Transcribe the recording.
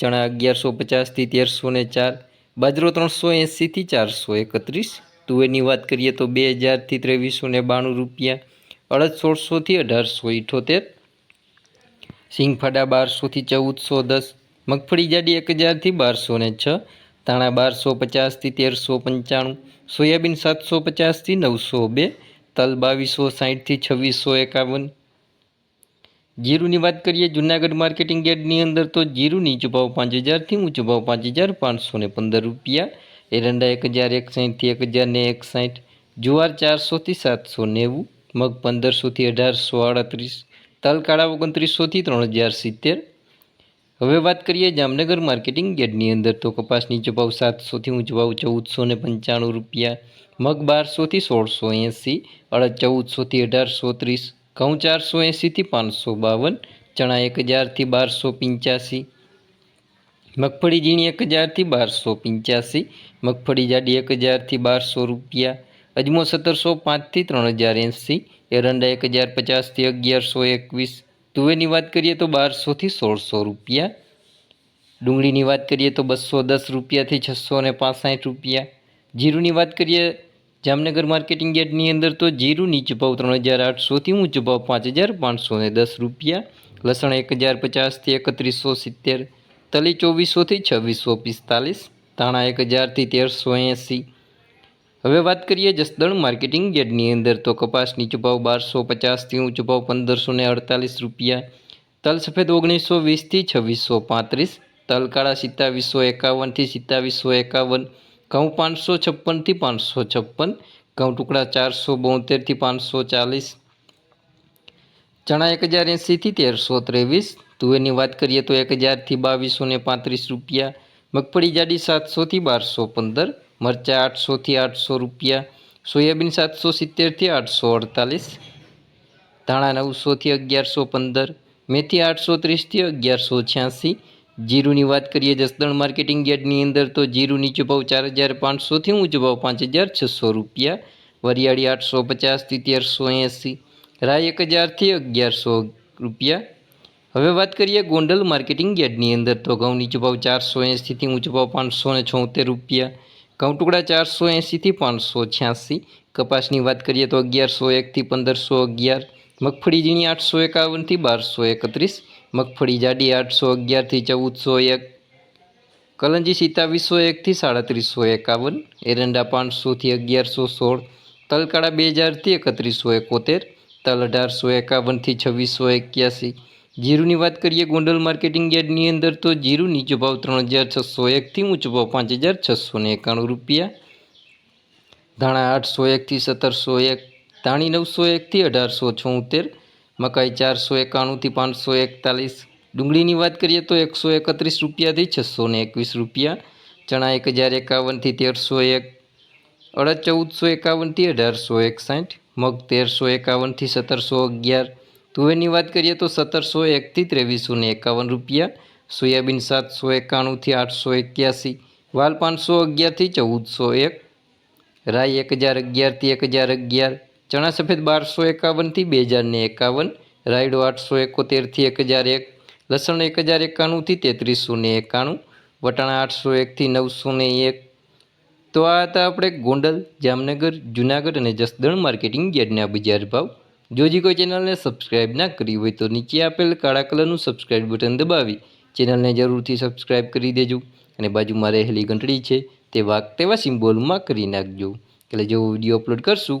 ચણા અગિયારસો પચાસથી તેરસો ને ચાર, બાજરો ત્રણસો એંસીથી ચારસો એકત્રીસ. તુવેરની વાત કરીએ તો બે હજારથી ત્રેવીસો ને બાણું રૂપિયા, અડદ સોળસોથી અઢારસો ઇઠોતેર, સિંગફાડા બારસોથી ચૌદસો દસ, મગફળી જાડી એક હજારથી બારસો ને છ, ધાણા બારસો પચાસથી તેરસો પંચાણું, સોયાબીન સાતસો પચાસથી નવસો બે, તલ બાવીસો સાહીઠથી છવ્વીસો એકાવન જીરુની વાત કરીએ, જુનાગઢ માર્કેટિંગ યાર્ડની અંદર તો જીરું નીચો ભાવ પાંચ હજારથી ઊંચો ભાવ પાંચ હજાર પાંચસો ને પંદર રૂપિયા, એરંડા એક હજાર, એકસાઠથી એક હજાર ને એકસાઠ, જુવાર ચારસોથી સાતસો નેવું, મગ પંદરસોથી અઢારસો આડત્રીસ, તલકાળા ઓગણત્રીસોથી ત્રણ હજાર સિત્તેર. હવે વાત કરીએ જામનગર માર્કેટિંગ યાર્ડની અંદર તો કપાસની નીચો સાતસોથી ઊંચો ભાવ ચૌદસો ને પંચાણું રૂપિયા, મગ બારસોથી સોળસો એંસી, અડદ ચૌદસોથી અઢારસો ત્રીસ ઘઉં ચારસો એંસીથી પાંચસો બાવન, ચણા એક હજારથી બારસો પંચ્યાસી, મગફળી ઝીણી એક હજારથી બારસો પંચ્યાસી, મગફળી જાડી એક હજારથી બારસો રૂપિયા, અજમો સત્તરસો પાંચથી ત્રણ હજાર એંસી એરંડા એક હજાર પચાસથી અગિયારસો એકવીસ, તુવેરની વાત કરીએ તો બારસોથી સોળસો રૂપિયા, ડુંગળીની વાત કરીએ તો બસો દસ રૂપિયાથી છસો ને પાસઠ રૂપિયા, જીરુની વાત કરીએ જામનગર માર્કેટિંગ યાર્ડની અંદર તો જીરું નીચો ભાવ ત્રણ હજાર આઠસોથી ઊંચો ભાવ પાંચ હજાર પાંચસો ને દસ રૂપિયા. લસણ એક હજાર પચાસથી એકત્રીસો સિત્તેર. તલી ચોવીસોથી છવ્વીસો પિસ્તાલીસ. ધાણા એક હજારથી તેરસો એંસી. હવે વાત કરીએ જસદણ માર્કેટિંગ યાર્ડની અંદર તો કપાસ નીચો ભાવ બારસો પચાસથી ઊંચો ભાવ પંદરસો ને અડતાલીસ રૂપિયા. તલ સફેદ ઓગણીસો વીસથી છવ્વીસો પાંત્રીસ. તલ કાળા સિત્તાવીસો એકાવનથી સિત્તાવીસો એકાવન. ઘઉં પાંચસો છપ્પનથી પાંચસો છપ્પન, ઘઉં ટુકડા ચારસો બોતેરથી પાંચસો ચાલીસ, ચણા એક હજાર એંસીથી તેરસો ત્રેવીસ, તુવેરની વાત કરીએ તો એક હજારથી બાવીસો ને પાંત્રીસ રૂપિયા, મગફળી જાડી સાતસોથી બારસો પંદર, મરચાં આઠસોથી આઠસો રૂપિયા, સોયાબીન સાતસો સિત્તેરથી આઠસો અડતાલીસ, ધાણા નવસોથી અગિયારસો પંદર, મેથી આઠસો ત્રીસથી અગિયારસો છ્યાસી જીરુની વાત કરીએ જસદણ માર્કેટિંગ યાર્ડની અંદર, તો જીરું નીચો ભાવ ચાર હજાર પાંચસોથી ઊંચો ભાવ પાંચ હજાર છસો રૂપિયા. વરિયાળી આઠસો પચાસથી તેરસો એંસી. રાય એક હજારથી અગિયારસો રૂપિયા. હવે વાત કરીએ ગોંડલ માર્કેટિંગ યાર્ડની અંદર, તો ઘઉં નીચો ભાવ ચારસો એંસીથી ઊંચો ભાવ પાંચસો ને છોતેર રૂપિયા. ઘઉં ટુકડા ચારસો એંસીથી પાંચસો છ્યાસી. કપાસની વાત કરીએ તો અગિયારસો એકથી પંદરસો અગિયાર. મગફળી ઝીણી આઠસો એકાવનથી બારસો એકત્રીસ. મગફળી જાડી આઠસો અગિયારથી ચૌદસો એક, કલંજી સિત્તાવીસો એકથી સાડત્રીસો એકાવન, એરંડા પાંચસોથી અગિયારસો સોળ, તલકાળા બે હજારથી એકત્રીસો એકોતેર, તલ અઢારસો એકાવનથી છવ્વીસો એક્યાસી. જીરુની વાત કરીએ ગોંડલ માર્કેટિંગ યાર્ડની અંદર તો જીરું નીચો ભાવ ત્રણ હજાર છસો એકથી ઊંચો ભાવ પાંચ હજાર છસો એકાણું રૂપિયા. ધાણા આઠસો એકથી સત્તરસો એક, ધાણી નવસો એકથી અઢારસો છોતેર મકાઈ ચારસો એકાણુંથી પાંચસો એકતાલીસ. ડુંગળીની વાત કરીએ તો એકસો એકત્રીસ રૂપિયાથી છસો ને એકવીસ રૂપિયા. ચણા એક હજાર એકાવનથી તેરસો એક. અડદ ચૌદસો એકાવનથી અઢારસો એકસાઠ. મગ તેરસો એકાવનથી સત્તરસો અગિયાર. તુવેરની વાત કરીએ તો સત્તરસો એકથી ત્રેવીસો ને એકાવન રૂપિયા. સોયાબીન સાતસો એકાણુંથી આઠસો એક્યાસી. વાલ પાંચસો અગિયારથી ચૌદસો એક. રાઈ એક હજાર અગિયારથી એક હજાર અગિયાર. ચણા સફેદ બારસો એકાવનથી બે હજારને એકાવન, રાયડો આઠસો એકોતેરથી એક હજાર એક, લસણ એક હજાર એકાણુંથી તેત્રીસો ને એકાણું, વટાણા આઠસો એકથી નવસો ને એક. તો આ હતા આપણે ગોંડલ, જામનગર, જુનાગઢ અને જસદણ માર્કેટિંગ યાર્ડના બજાર ભાવ. જો જી કોઈ ચેનલને સબસ્ક્રાઇબ ના કરી હોય તો નીચે આપેલ કાળા કલરનું સબસ્ક્રાઇબ બટન દબાવી ચેનલને જરૂરથી સબસ્ક્રાઇબ કરી દેજો અને બાજુમાં રહેલી ઘંટડી છે તે વાગ તેવા સિમ્બોલમાં કરી નાખજો. એટલે જેવો વીડિયો અપલોડ કરશું